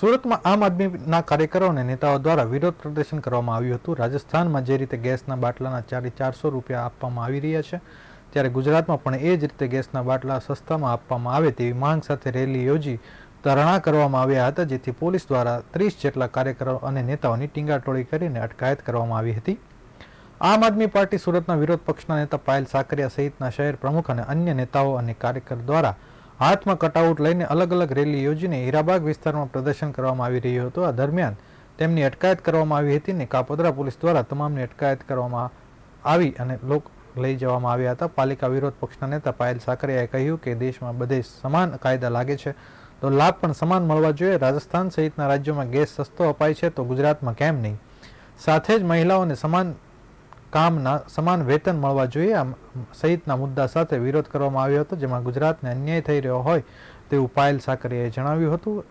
સુરતમાં આમ આદમીના કાર્યકરો અને નેતાઓ દ્વારા વિરોધ પ્રદર્શન કરવામાં આવ્યું હતું. રાજસ્થાનમાં જે રીતે ગેસના બાટલાના ચારે ચારસો રૂપિયા આપવામાં આવી રહ્યા છે, ત્યારે ગુજરાતમાં પણ એ જ રીતે ગેસના બાટલા સસ્તામાં આપવામાં આવે તેવી માંગ સાથે રેલી યોજી ધરણા કરવામાં આવ્યા હતા, જેથી પોલીસ દ્વારા ત્રીસ જેટલા કાર્યકરો અને નેતાઓની ટીંગાટોળી કરીને અટકાયત કરવામાં આવી હતી. આમ આદમી પાર્ટી સુરતના વિરોધ પક્ષના નેતા પાયલ સાકરિયા સહિતના શહેર પ્રમુખ અને અન્ય નેતાઓ અને કાર્યકર દ્વારા હાથમાં કટઆઉટ લઈને અલગ અલગ રેલી યોજીને હીરાબાગ વિસ્તારમાં પ્રદર્શન કરવામાં આવી રહ્યું હતું. આ દરમિયાન તેમની અટકાયત કરવામાં આવી હતી ને કાપોદરા પોલીસ દ્વારા તમામની અટકાયત કરવામાં આવી અને લોક લઈ જવામાં આવ્યા હતા. પાલિકા વિરોધ પક્ષના નેતા પાયલ સાકરિયાએ કહ્યું કે દેશમાં બધે સમાન કાયદા લાગે છે. તો લાભ પણ સમાન મળવા જોઈએ. રાજસ્થાન સહિતના રાજ્યોમાં ગેસ સસ્તો અપાય છે તો ગુજરાતમાં કેમ નહીં? સાથે જ મહિલાઓને સમાન કામના સમાન વેતન મળવા જોઈએ. આમ સહિતના મુદ્દા સાથે વિરોધ કરવામાં આવ્યો હતો, જેમાં ગુજરાતને અન્યાય થઈ રહ્યો હોય તેવું પાયલ સાકરીએ જણાવ્યું હતું.